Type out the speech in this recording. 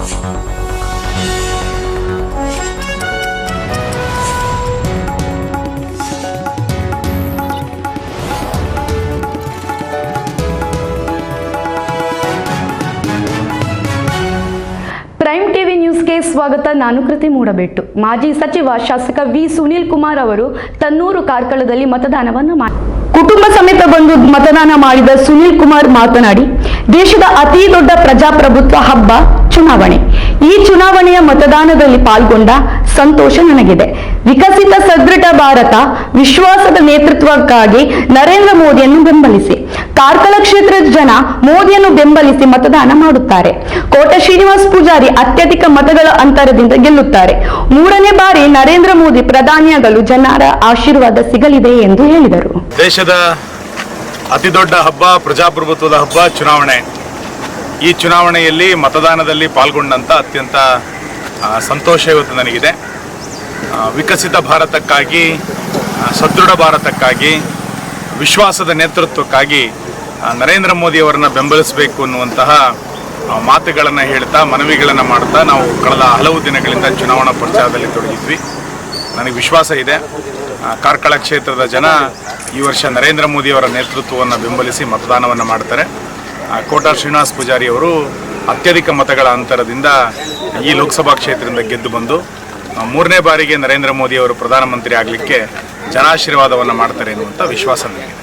Prime TV ನ್ಯೂಸ್ಗೆ ಸ್ವಾಗತ. ನಾನು ಕೃತಿ ಮೂಡಬೆಟ್ಟು. ಮಾಜಿ ಸಚಿವ ಶಾಸಕ ವಿ ಸುನೀಲ್ ಕುಮಾರ್ ಅವರು ತನ್ನೂರು ಕಾರ್ಕಳದಲ್ಲಿ ಮತದಾನವನ್ನು ಮಾಡಿ ಕುಟುಂಬ ಸಮೇತ ಬಂದು ಮತದಾನ ಮಾಡಿದ ಸುನೀಲ್ ಕುಮಾರ್ ಮಾತನಾಡಿ, ದೇಶದ ಅತಿ ದೊಡ್ಡ ಪ್ರಜಾಪ್ರಭುತ್ವ ಹಬ್ಬ ಚುನಾವಣೆ. ಈ ಚುನಾವಣೆಯ ಮತದಾನದಲ್ಲಿ ಪಾಲ್ಗೊಂಡ ಸಂತೋಷ ನನಗಿದೆ. ವಿಕಸಿತ ಸದೃಢ ಭಾರತ ವಿಶ್ವಾಸದ ನೇತೃತ್ವಕ್ಕಾಗಿ ನರೇಂದ್ರ ಮೋದಿಯನ್ನು ಬೆಂಬಲಿಸಿ. ಕಾರ್ಕಳ ಕ್ಷೇತ್ರದ ಜನ ಮೋದಿಯನ್ನು ಬೆಂಬಲಿಸಿ ಮತದಾನ ಮಾಡುತ್ತಾರೆ. ಕೋಟ ಶ್ರೀನಿವಾಸ್ ಪೂಜಾರಿ ಅತ್ಯಧಿಕ ಮತಗಳ ಅಂತರದಿಂದ ಗೆಲ್ಲುತ್ತಾರೆ. ಮೂರನೇ ಬಾರಿ ನರೇಂದ್ರ ಮೋದಿ ಪ್ರಧಾನಿಯಾಗಲು ಜನರ ಆಶೀರ್ವಾದ ಸಿಗಲಿದೆ ಎಂದು ಹೇಳಿದರು. ದೇಶದ ಅತಿ ದೊಡ್ಡ ಹಬ್ಬ, ಪ್ರಜಾಪ್ರಭುತ್ವದ ಹಬ್ಬ, ಚುನಾವಣೆ. ಈ ಚುನಾವಣೆಯಲ್ಲಿ ಮತದಾನದಲ್ಲಿ ಪಾಲ್ಗೊಂಡಂಥ ಅತ್ಯಂತ ಸಂತೋಷ ಇವತ್ತು ನನಗಿದೆ. ವಿಕಸಿತ ಭಾರತಕ್ಕಾಗಿ ಸದೃಢ ಭಾರತಕ್ಕಾಗಿ, ವಿಶ್ವಾಸದ ನೇತೃತ್ವಕ್ಕಾಗಿ ನರೇಂದ್ರ ಮೋದಿಯವರನ್ನು ಬೆಂಬಲಿಸಬೇಕು ಅನ್ನುವಂತಹ ಮಾತುಗಳನ್ನು ಹೇಳ್ತಾ, ಮನವಿಗಳನ್ನು ಮಾಡ್ತಾ ನಾವು ಕಳೆದ ಹಲವು ದಿನಗಳಿಂದ ಚುನಾವಣಾ ಪ್ರಚಾರದಲ್ಲಿ ತೊಡಗಿದ್ವಿ. ನನಗೆ ವಿಶ್ವಾಸ ಇದೆ. ಕಾರ್ಕಳ ಕ್ಷೇತ್ರದ ಜನ ಈ ವರ್ಷ ನರೇಂದ್ರ ಮೋದಿಯವರ ನೇತೃತ್ವವನ್ನು ಬೆಂಬಲಿಸಿ ಮತದಾನವನ್ನು ಮಾಡ್ತಾರೆ. ಕೋಟಾ ಶ್ರೀನಿವಾಸ್ ಪೂಜಾರಿ ಅವರು ಅತ್ಯಧಿಕ ಮತಗಳ ಅಂತರದಿಂದ ಈ ಲೋಕಸಭಾ ಕ್ಷೇತ್ರದಿಂದ ಗೆದ್ದು ಬಂದು ಮೂರನೇ ಬಾರಿಗೆ ನರೇಂದ್ರ ಮೋದಿ ಅವರು ಪ್ರಧಾನಮಂತ್ರಿ ಆಗಲಿಕ್ಕೆ ಜನಾಶೀರ್ವಾದವನ್ನು ಮಾಡ್ತಾರೆ ಎನ್ನುವಂಥ ವಿಶ್ವಾಸ ನನಗಿದೆ.